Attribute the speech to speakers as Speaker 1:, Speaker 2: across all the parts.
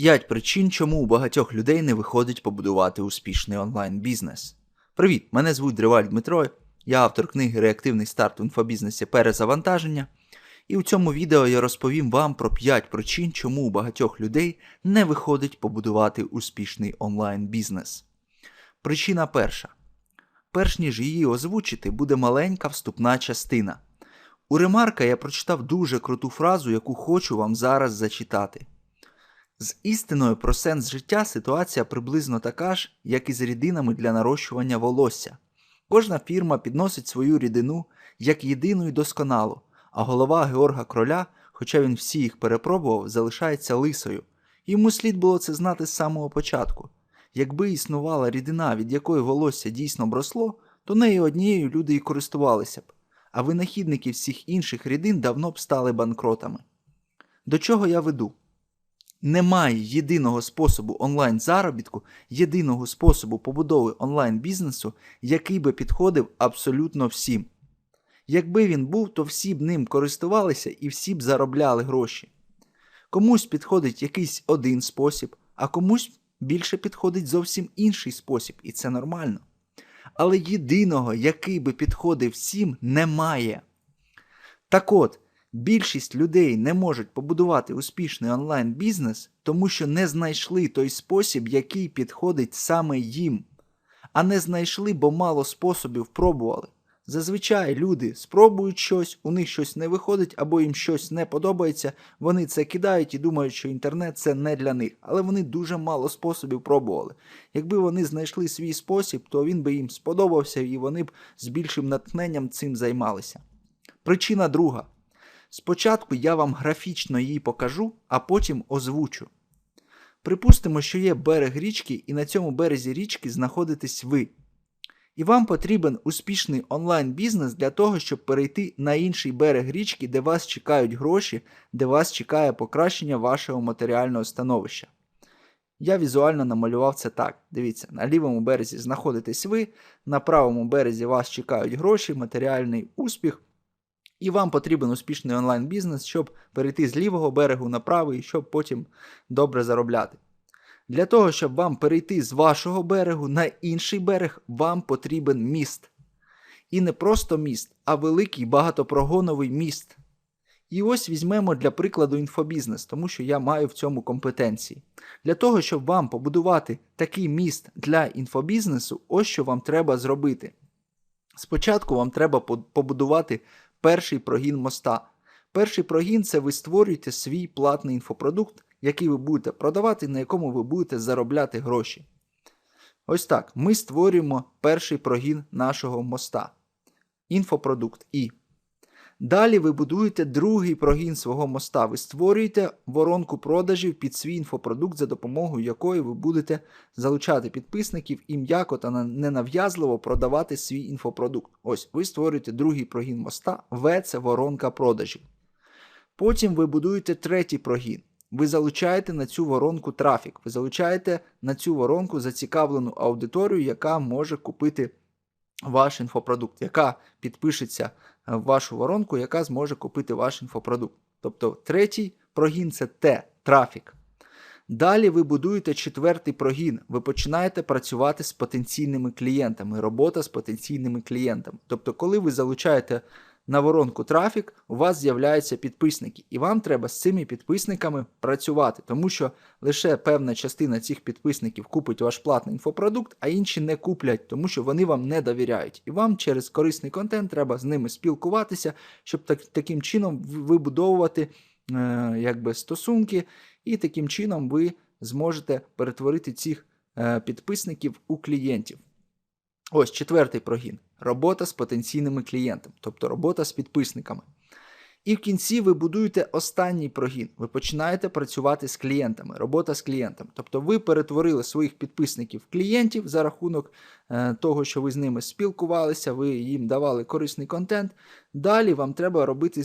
Speaker 1: 5 причин, чому у багатьох людей не виходить побудувати успішний онлайн-бізнес. Привіт! Мене звуть Дриваль Дмитро, я автор книги Реактивний старт в інфобізнесі Перезавантаження. І у цьому відео я розповім вам про 5 причин, чому у багатьох людей не виходить побудувати успішний онлайн-бізнес. Причина перша. Перш ніж її озвучити, буде маленька вступна частина. У ремарка я прочитав дуже круту фразу, яку хочу вам зараз зачитати. З істиною про сенс життя ситуація приблизно така ж, як і з рідинами для нарощування волосся. Кожна фірма підносить свою рідину як єдину і досконалу, а голова Георга Кроля, хоча він всі їх перепробував, залишається лисою. Йому слід було це знати з самого початку. Якби існувала рідина, від якої волосся дійсно бросло, то нею однією люди і користувалися б, а винахідники всіх інших рідин давно б стали банкротами. До чого я веду? Немає єдиного способу онлайн-заробітку, єдиного способу побудови онлайн-бізнесу, який би підходив абсолютно всім. Якби він був, то всі б ним користувалися і всі б заробляли гроші. Комусь підходить якийсь один спосіб, а комусь більше підходить зовсім інший спосіб, і це нормально. Але єдиного, який би підходив всім, немає. Так от, більшість людей не можуть побудувати успішний онлайн-бізнес, тому що не знайшли той спосіб, який підходить саме їм, а не знайшли, бо мало способів пробували. Зазвичай люди спробують щось, у них щось не виходить або їм щось не подобається, вони це кидають і думають, що інтернет це не для них, але вони дуже мало способів пробували. Якби вони знайшли свій спосіб, то він би їм сподобався і вони б з більшим натхненням цим займалися. Причина друга. Спочатку я вам графічно її покажу, а потім озвучу. Припустимо, що є берег річки, і на цьому березі річки знаходитесь ви. І вам потрібен успішний онлайн-бізнес для того, щоб перейти на інший берег річки, де вас чекають гроші, де вас чекає покращення вашого матеріального становища. Я візуально намалював це так. Дивіться, на лівому березі знаходитесь ви, на правому березі вас чекають гроші, матеріальний успіх. І вам потрібен успішний онлайн-бізнес, щоб перейти з лівого берегу на правий, щоб потім добре заробляти. Для того, щоб вам перейти з вашого берегу на інший берег, вам потрібен міст. І не просто міст, а великий багатопрогоновий міст. І ось візьмемо для прикладу інфобізнес, тому що я маю в цьому компетенції. Для того, щоб вам побудувати такий міст для інфобізнесу, ось що вам треба зробити. Спочатку вам треба побудувати перший прогін моста. Перший прогін це ви створюєте свій платний інфопродукт, який ви будете продавати, на якому ви будете заробляти гроші. Ось так. Ми створюємо перший прогін нашого моста. Інфопродукт І. Далі ви будуєте другий прогін свого моста. Ви створюєте воронку продажів під свій інфопродукт, за допомогою якої ви будете залучати підписників і м'яко та ненав'язливо продавати свій інфопродукт. Ось ви створюєте другий прогін моста, В це воронка продажів. Потім ви будуєте третій прогін. Ви залучаєте на цю воронку трафік, ви залучаєте на цю воронку зацікавлену аудиторію, яка може купити ваш інфопродукт, яка підпишеться в вашу воронку, яка зможе купити ваш інфопродукт. Тобто третій прогін це Т, трафік. Далі ви будуєте четвертий прогін, ви починаєте працювати з потенційними клієнтами, робота з потенційними клієнтами. Тобто, коли ви залучаєте на воронку трафік, у вас з'являються підписники, і вам треба з цими підписниками працювати, тому що лише певна частина цих підписників купить ваш платний інфопродукт, а інші не куплять, тому що вони вам не довіряють. І вам через корисний контент треба з ними спілкуватися, щоб так, таким чином вибудовувати е, якби, стосунки, і таким чином ви зможете перетворити цих е, підписників у клієнтів. Ось четвертий прогін. Робота з потенційними клієнтами, тобто робота з підписниками. І в кінці ви будуєте останній прогін. Ви починаєте працювати з клієнтами, робота з клієнтами. Тобто ви перетворили своїх підписників клієнтів за рахунок е, того, що ви з ними спілкувалися, ви їм давали корисний контент. Далі вам треба робити,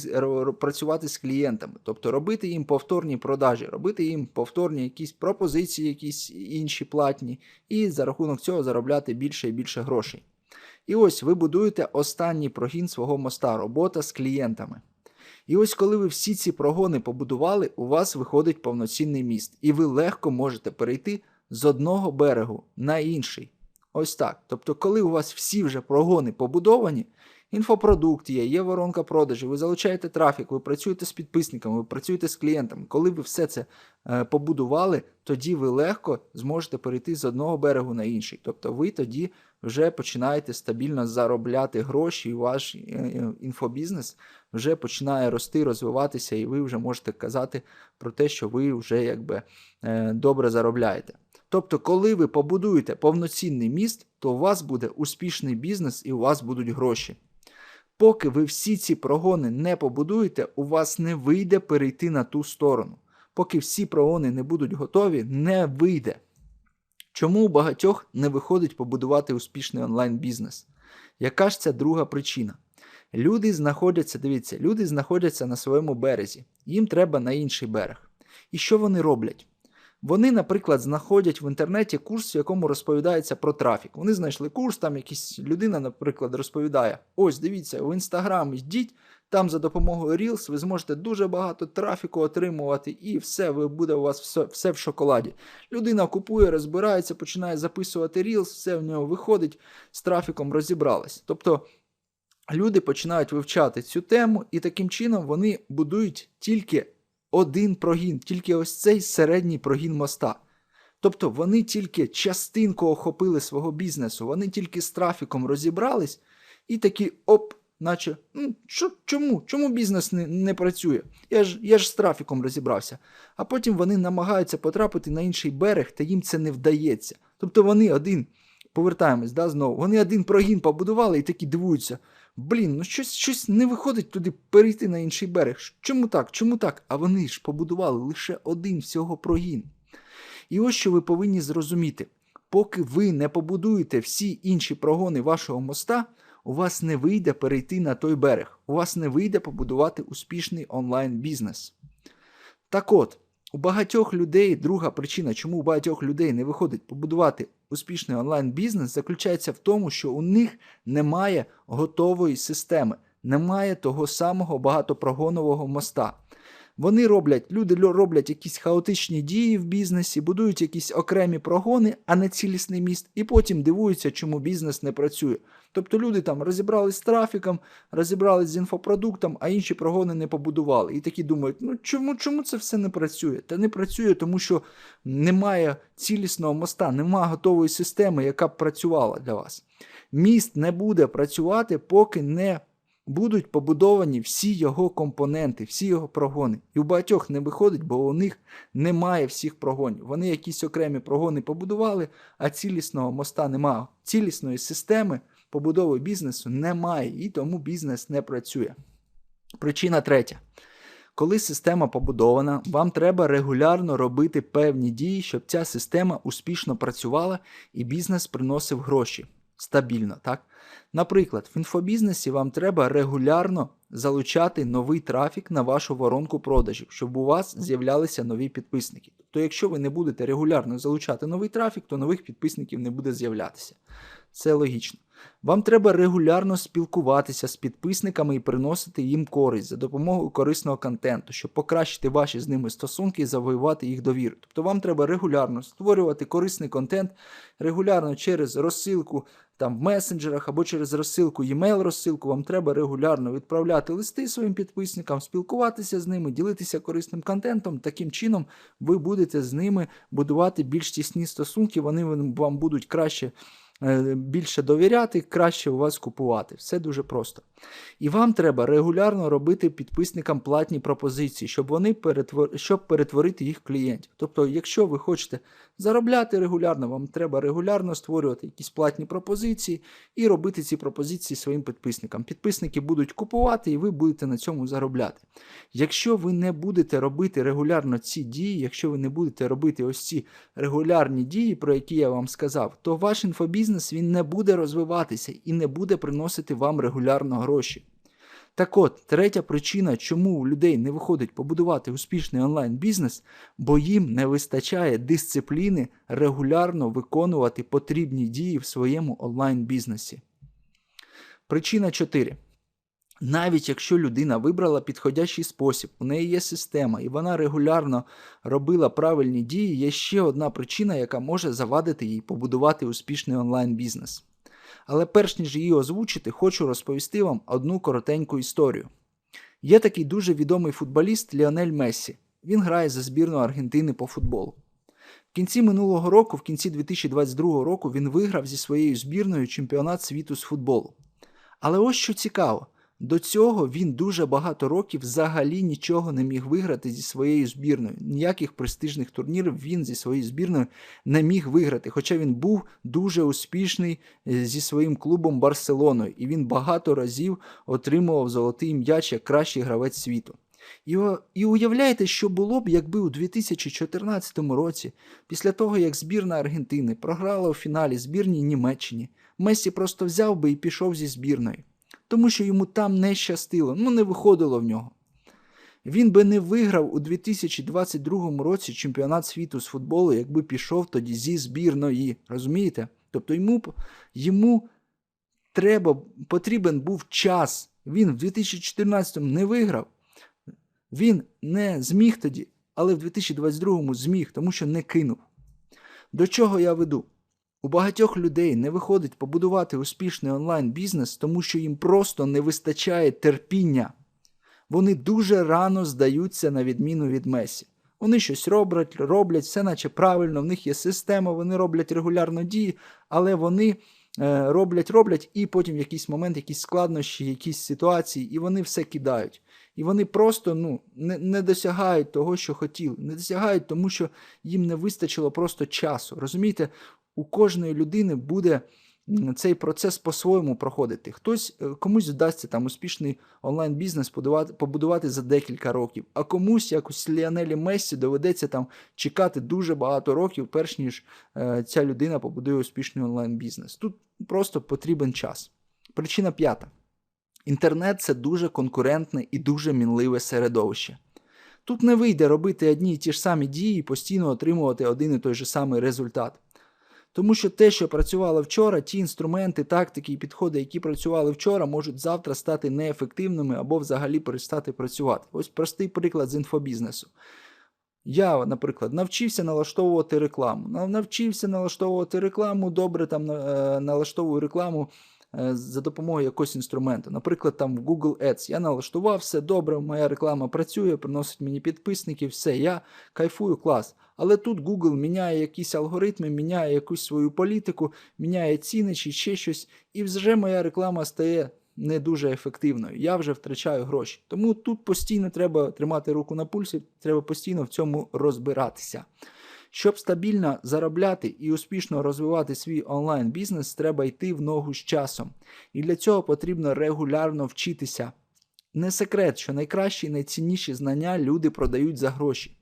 Speaker 1: працювати з клієнтами, тобто робити їм повторні продажі, робити їм повторні якісь пропозиції, якісь інші платні, і за рахунок цього заробляти більше і більше грошей. І ось ви будуєте останній прогін свого моста робота з клієнтами. І ось коли ви всі ці прогони побудували, у вас виходить повноцінний міст, і ви легко можете перейти з одного берегу на інший. Ось так. Тобто, коли у вас всі вже прогони побудовані, інфопродукт є, є воронка продажів, ви залучаєте трафік, ви працюєте з підписниками, ви працюєте з клієнтами. Коли ви все це е, побудували, тоді ви легко зможете перейти з одного берегу на інший. Тобто ви тоді вже починаєте стабільно заробляти гроші, і ваш е, е, інфобізнес вже починає рости, розвиватися, і ви вже можете казати про те, що ви вже якби е, добре заробляєте. Тобто, коли ви побудуєте повноцінний міст, то у вас буде успішний бізнес і у вас будуть гроші. Поки ви всі ці прогони не побудуєте, у вас не вийде перейти на ту сторону. Поки всі прогони не будуть готові, не вийде. Чому у багатьох не виходить побудувати успішний онлайн-бізнес? Яка ж це друга причина? Люди знаходяться, дивіться, люди знаходяться на своєму березі, їм треба на інший берег. І що вони роблять? Вони, наприклад, знаходять в інтернеті курс, в якому розповідається про трафік. Вони знайшли курс, там якась людина, наприклад, розповідає: ось дивіться, в інстаграм йдіть, там за допомогою Reels ви зможете дуже багато трафіку отримувати, і все, ви буде у вас все, все в шоколаді. Людина купує, розбирається, починає записувати Reels, все в нього виходить, з трафіком розібралась. Тобто. Люди починають вивчати цю тему, і таким чином вони будують тільки один прогін, тільки ось цей середній прогін моста. Тобто вони тільки частинку охопили свого бізнесу, вони тільки з трафіком розібрались і такі оп, наче ну, чому? Чому бізнес не не працює? Я ж я ж з трафіком розібрався. А потім вони намагаються потрапити на інший берег, та їм це не вдається. Тобто вони один, повертаємось да, знову, вони один прогін побудували і такі дивуються. Блін, ну щось щось не виходить туди перейти на інший берег. Чому так? Чому так? А вони ж побудували лише один всього прогін. І ось що ви повинні зрозуміти: поки ви не побудуєте всі інші прогони вашого моста, у вас не вийде перейти на той берег, у вас не вийде побудувати успішний онлайн-бізнес. Так от, у багатьох людей друга причина, чому у багатьох людей не виходить побудувати успішний онлайн-бізнес, заключається в тому, що у них немає готової системи, немає того самого багатопрогонового моста. Вони роблять, люди роблять якісь хаотичні дії в бізнесі, будують якісь окремі прогони, а не цілісний міст, і потім дивуються, чому бізнес не працює. Тобто люди там розібрались з трафіком, розібрались з інфопродуктом, а інші прогони не побудували. І такі думають, ну чому чому це все не працює? Та не працює, тому що немає цілісного моста, немає готової системи, яка б працювала для вас. Міст не буде працювати, поки не будуть побудовані всі його компоненти, всі його прогони. І у багатьох не виходить, бо у них немає всіх прогонів. Вони якісь окремі прогони побудували, а цілісного моста немає. Цілісної системи побудови бізнесу немає, і тому бізнес не працює. Причина третя. Коли система побудована, вам треба регулярно робити певні дії, щоб ця система успішно працювала і бізнес приносив гроші стабільно. так? Наприклад, в інфобізнесі вам треба регулярно залучати новий трафік на вашу воронку продажів, щоб у вас з'являлися нові підписники. Тобто, якщо ви не будете регулярно залучати новий трафік, то нових підписників не буде з'являтися. Це логічно. Вам треба регулярно спілкуватися з підписниками і приносити їм користь за допомогою корисного контенту, щоб покращити ваші з ними стосунки і завоювати їх довіру. Тобто вам треба регулярно створювати корисний контент, регулярно через розсилку там в месенджерах або через розсилку, e-mail розсилку, вам треба регулярно відправляти листи своїм підписникам, спілкуватися з ними, ділитися корисним контентом. Таким чином ви будете з ними будувати більш тісні стосунки, вони вам будуть краще. Е, більше довіряти, краще у вас купувати. Все дуже просто. І вам треба регулярно робити підписникам платні пропозиції, щоб вони перетвор... щоб перетворити їх клієнтів. Тобто, якщо ви хочете заробляти регулярно, вам треба регулярно створювати якісь платні пропозиції і робити ці пропозиції своїм підписникам. Підписники будуть купувати, і ви будете на цьому заробляти. Якщо ви не будете робити регулярно ці дії, якщо ви не будете робити ось ці регулярні дії, про які я вам сказав, то ваш інфобізнес він не буде розвиватися і не буде приносити вам регулярно гроші. Так от, третя причина, чому у людей не виходить побудувати успішний онлайн-бізнес, бо їм не вистачає дисципліни регулярно виконувати потрібні дії в своєму онлайн-бізнесі. Причина 4. Навіть якщо людина вибрала підходящий спосіб, у неї є система, і вона регулярно робила правильні дії, є ще одна причина, яка може завадити їй побудувати успішний онлайн-бізнес. Але перш ніж її озвучити, хочу розповісти вам одну коротеньку історію. Є такий дуже відомий футболіст Ліонель Мессі. Він грає за збірну Аргентини по футболу. В кінці минулого року, в кінці 2022 року, він виграв зі своєю збірною чемпіонат світу з футболу. Але ось що цікаво, до цього він дуже багато років взагалі нічого не міг виграти зі своєю збірною. Ніяких престижних турнірів він зі своєю збірною не міг виграти. Хоча він був дуже успішний е, зі своїм клубом Барселоною, і він багато разів отримував золотий м'яч як кращий гравець світу. І, уявляєте, що було б, якби у 2014 році, після того як збірна Аргентини програла у фіналі збірній Німеччині, Месі просто взяв би і пішов зі збірної, тому що йому там не щастило, ну не виходило в нього. Він би не виграв у 2022 році чемпіонат світу з футболу, якби пішов тоді зі збірної. Розумієте? Тобто йому, йому треба, потрібен був час. Він в 2014 не виграв. Він не зміг тоді, але в 2022 зміг, тому що не кинув. До чого я веду? У багатьох людей не виходить побудувати успішний онлайн-бізнес, тому що їм просто не вистачає терпіння. Вони дуже рано здаються на відміну від Месі. Вони щось роблять, роблять, все наче правильно, в них є система, вони роблять регулярно дії, але вони е, роблять, роблять, і потім в якийсь момент якісь складнощі, якісь ситуації, і вони все кидають. І вони просто ну, не, не досягають того, що хотіли. Не досягають, тому що їм не вистачило просто часу. Розумієте, у кожної людини буде цей процес по-своєму проходити. Хтось е, комусь вдасться там успішний онлайн-бізнес побудувати, за декілька років, а комусь, як ось Ліонелі Мессі, доведеться там чекати дуже багато років, перш ніж е, ця людина побудує успішний онлайн-бізнес. Тут просто потрібен час. Причина п'ята. Інтернет це дуже конкурентне і дуже мінливе середовище. Тут не вийде робити одні й ті ж самі дії і постійно отримувати один і той же самий результат. Тому що те, що працювало вчора, ті інструменти, тактики і підходи, які працювали вчора, можуть завтра стати неефективними або взагалі перестати працювати. Ось простий приклад з інфобізнесу. Я, наприклад, навчився налаштовувати рекламу. Навчився налаштовувати рекламу, добре там е, налаштовую рекламу за допомогою якогось інструменту. Наприклад, там в Google Ads я налаштував все добре, моя реклама працює, приносить мені підписників, все, я кайфую, клас. Але тут Google міняє якісь алгоритми, міняє якусь свою політику, міняє ціни чи ще щось, і вже моя реклама стає не дуже ефективною. Я вже втрачаю гроші. Тому тут постійно треба тримати руку на пульсі, треба постійно в цьому розбиратися. Щоб стабільно заробляти і успішно розвивати свій онлайн-бізнес, треба йти в ногу з часом. І для цього потрібно регулярно вчитися. Не секрет, що найкращі і найцінніші знання люди продають за гроші.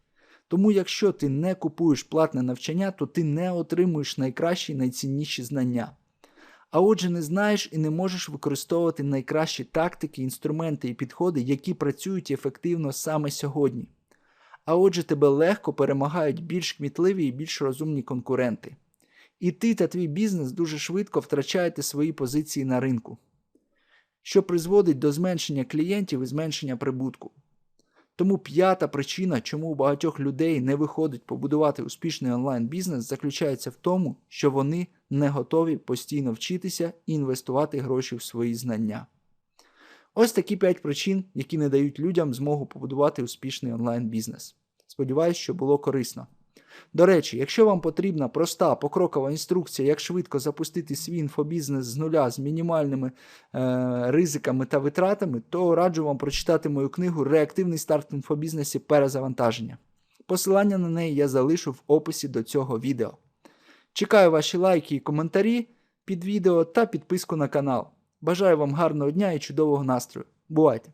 Speaker 1: Тому, якщо ти не купуєш платне навчання, то ти не отримуєш найкращі і найцінніші знання. А отже, не знаєш і не можеш використовувати найкращі тактики, інструменти і підходи, які працюють ефективно саме сьогодні. А отже, тебе легко перемагають більш кмітливі і більш розумні конкуренти. І ти та твій бізнес дуже швидко втрачаєте свої позиції на ринку, що призводить до зменшення клієнтів і зменшення прибутку. Тому п'ята причина, чому у багатьох людей не виходить побудувати успішний онлайн-бізнес, заключається в тому, що вони не готові постійно вчитися і інвестувати гроші в свої знання. Ось такі 5 причин, які не дають людям змогу побудувати успішний онлайн-бізнес. Сподіваюсь, що було корисно. До речі, якщо вам потрібна проста покрокова інструкція, як швидко запустити свій інфобізнес з нуля з мінімальними е, ризиками та витратами, то раджу вам прочитати мою книгу Реактивний старт в інфобізнесі перезавантаження. Посилання на неї я залишу в описі до цього відео. Чекаю ваші лайки і коментарі під відео та підписку на канал. Бажаю вам гарного дня і чудового настрою. Бувайте!